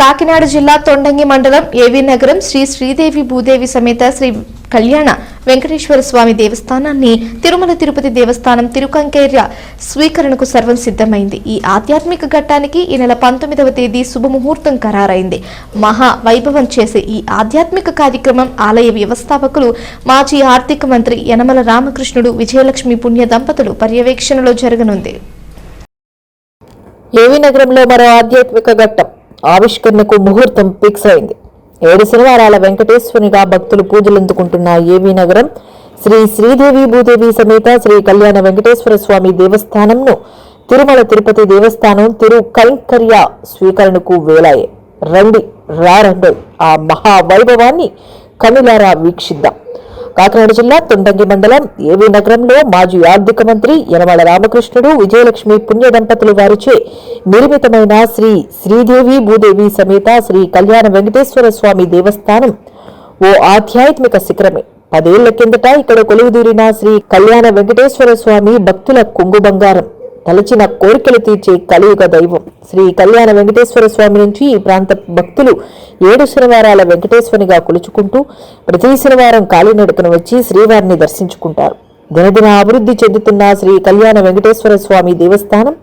కాకినాడ జిల్లా తొండంగి మండలం ఏవీ నగరం శ్రీ శ్రీదేవి భూదేవి సమేత శ్రీ కళ్యాణ వెంకటేశ్వర స్వామి దేవస్థానాన్ని తిరుమల తిరుపతి దేవస్థానం తిరుకంకేర్య స్వీకరణకు సర్వం సిద్ధమైంది. ఈ ఆధ్యాత్మిక ఘట్టానికి ఈ నెల పంతొమ్మిదవ తేదీ శుభముహూర్తం ఖరారైంది. మహా వైభవం చేసే ఈ ఆధ్యాత్మిక కార్యక్రమం ఆలయ వ్యవస్థాపకులు మాజీ ఆర్థిక మంత్రి యనమల రామకృష్ణుడు విజయలక్ష్మి పుణ్య దంపతులు పర్యవేక్షణలో జరగనుంది. ఏవి నగరంలో మరో ఆధ్యాత్మిక ఘట్టం ఆవిష్కరణకు ముహూర్తం ఫిక్స్ అయింది. ఏడు శనివారాల వెంకటేశ్వరునిగా భక్తులు పూజలందుకుంటున్న ఏవి నగరం శ్రీ శ్రీదేవి భూదేవి సమేత శ్రీ కళ్యాణ వెంకటేశ్వర స్వామి దేవస్థానంను తిరుమల తిరుపతి దేవస్థానం తిరు కైంకర్య స్వీకరణకు వేలాయే. రండి రారండి ఆ మహా వైభవాన్ని కనులారా వీక్షిద్దాం. కాకినాడ జిల్లా తుండంగి మండలం ఏవి నగరంలో మాజీ ఆర్థిక మంత్రి యనమల రామకృష్ణుడు విజయలక్ష్మి పుణ్య దంపతులు వారిచే నిర్మితమైన శ్రీ శ్రీదేవి భూదేవి సమేత శ్రీ కళ్యాణ వెంకటేశ్వర స్వామి దేవస్థానం ఓ ఆధ్యాత్మిక శిఖరమే. పదేళ్ళ కిందట ఇక్కడ కొలువుదూరిన శ్రీ కళ్యాణ వెంకటేశ్వర స్వామి భక్తుల కొంగు బంగారం. తలచిన కోరికలు తీర్చే కలియుగ దైవం. శ్రీ కళ్యాణ వెంకటేశ్వర స్వామి నుంచి ఈ ప్రాంత భక్తులు ఏడు శనివారాల వెంకటేశ్వరిగా కొలుచుకుంటూ ప్రతి శనివారం కాలినడకన వచ్చి శ్రీవారిని దర్శించుకుంటారు. దినదిన అభివృద్ధి చెందుతున్న శ్రీ కళ్యాణ వెంకటేశ్వర స్వామి దేవస్థానం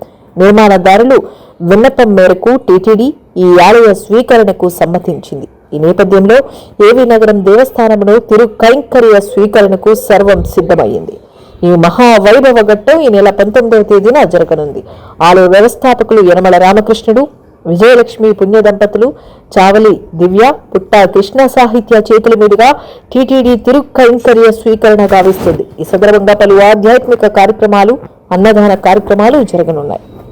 నిర్మాణదారులు విన్నపం మేరకు టీటీడీ ఈ ఆలయ స్వీకరణకు సమ్మతించింది. ఈ నేపథ్యంలో ఏవి నగరం దేవస్థానమును తిరు కైంకర్య స్వీకరణకు సర్వం సిద్ధమైంది. ఈ మహా వైభవ ఘట్టం ఈ నెల పంతొమ్మిదవ తేదీన జరగనుంది. ఆలయ వ్యవస్థాపకులు యనమల రామకృష్ణుడు విజయలక్ష్మి పుణ్య దంపతులు చావలి దివ్య పుట్ట కృష్ణ సాహిత్య చేతుల మీదుగా టీటీడీ తిరు స్వీకరణ గావిస్తుంది. ఈ సందర్భంగా పలు ఆధ్యాత్మిక కార్యక్రమాలు అన్నదాన కార్యక్రమాలు జరగనున్నాయి.